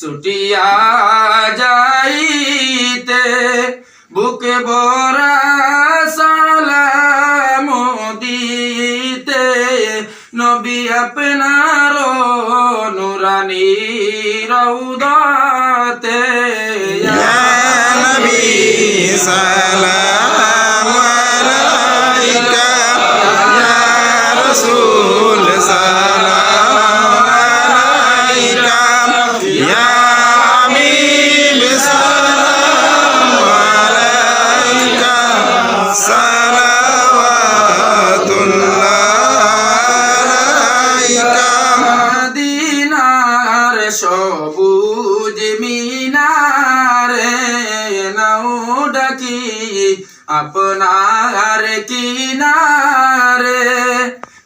ছুটিয়া যাইতে বুকে বরা সালাম দিতে। নবী আপনার নুরানি রৌদাতে নবী সালাম সবুজ মিনারে নাও ডাকি আপনার কিনারে।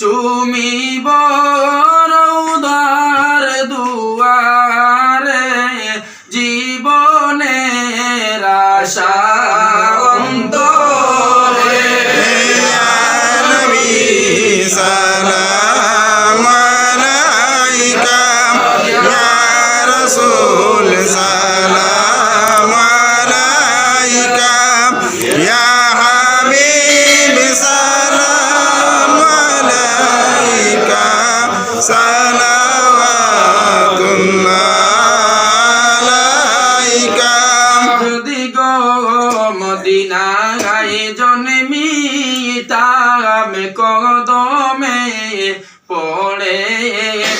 চুমি বরৌদার দুয়ারে জীবনের আশা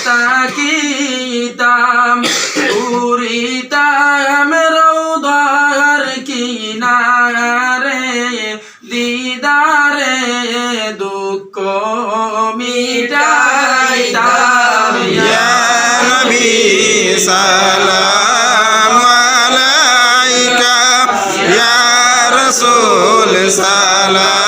তাকিতাম উড়িতাম রৌদার কিনারে দিদারে দুঃখ মিটাইতাম। নবী সালাম আলাইকা ইয়া রাসূল সালাম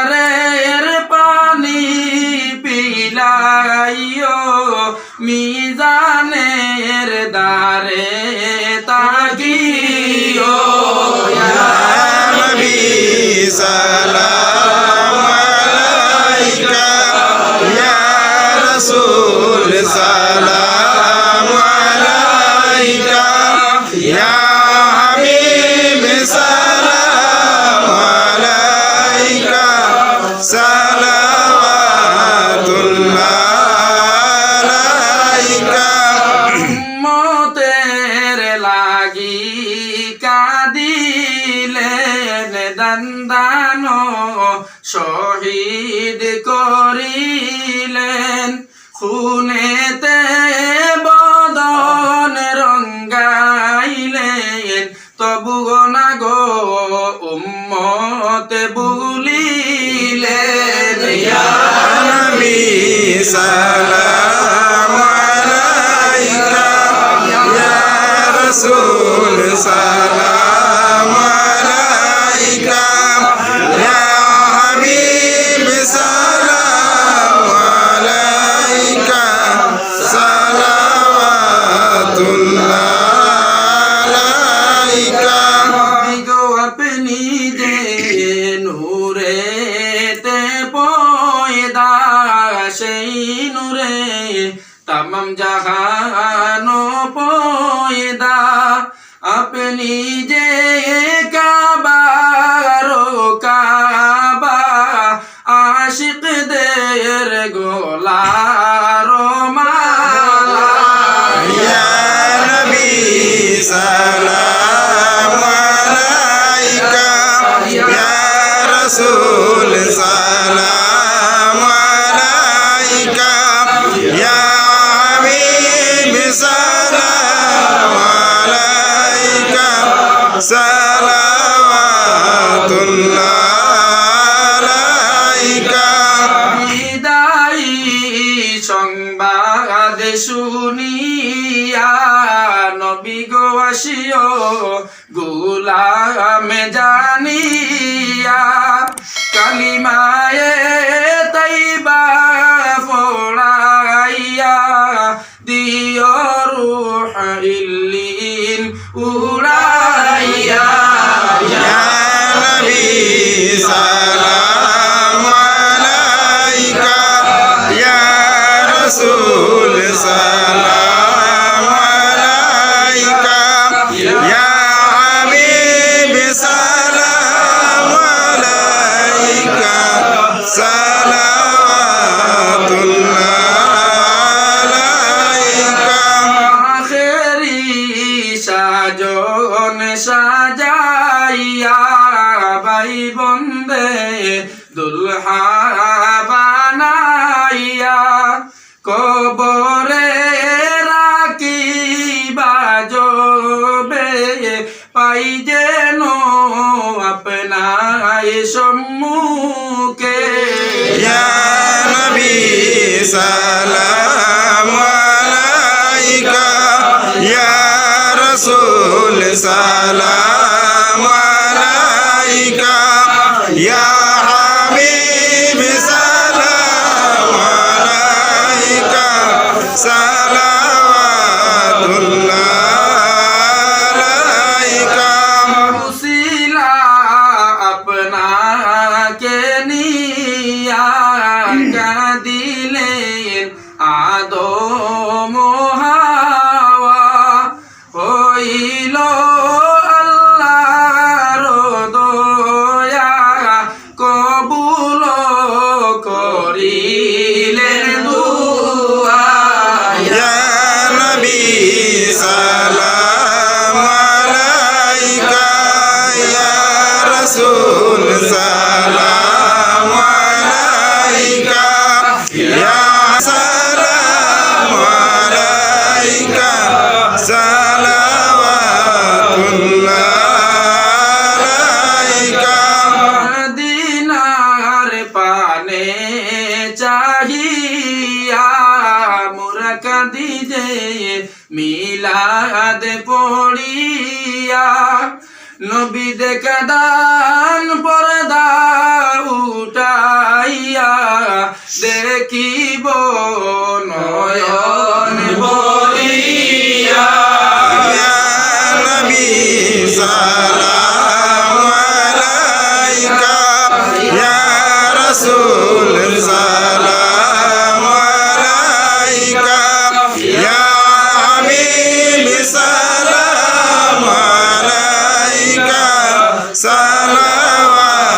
মিজানের দারে তাকিও। নবী শহীদ করিলেন। খুনেতে বদন রঙ্গাইলেন। তবু না গো, উম্মত বুলিলেন। সালাম আলাইকা, ইয়া রাসূল সালাম বাদে শুনিয়া, নবী গো আসিও, গোলামে জানিয়া। কালিমায়ে তাইবা ফোড়াইয়া দিও রুহ ইল্লিন উড়াইয়া। নবী সা রাসূল সালাম আলাইকা ইয়া হাবিব সালাম আলাইকা সালাওয়াতুল্লাহ আলাইকা। আখেরি সাজন সাজাইয়া বাই বন্দে দুলহা কবরে রাখি বাজবে পাই যেন আপনায় সম্মুখে। নবী সালাম আলাইকা, ইয়া রাসূল সালাম আলাইকা, ইয়া মিলাদ পড়িয়া নবী দেখা দান পর্দা উঠাইয়া দেখিব নয়ন বলিয়া। সালাওয়াতুল্লাহ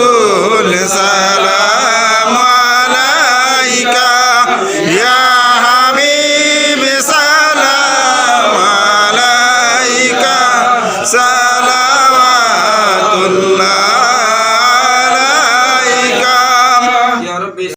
রসুল সারা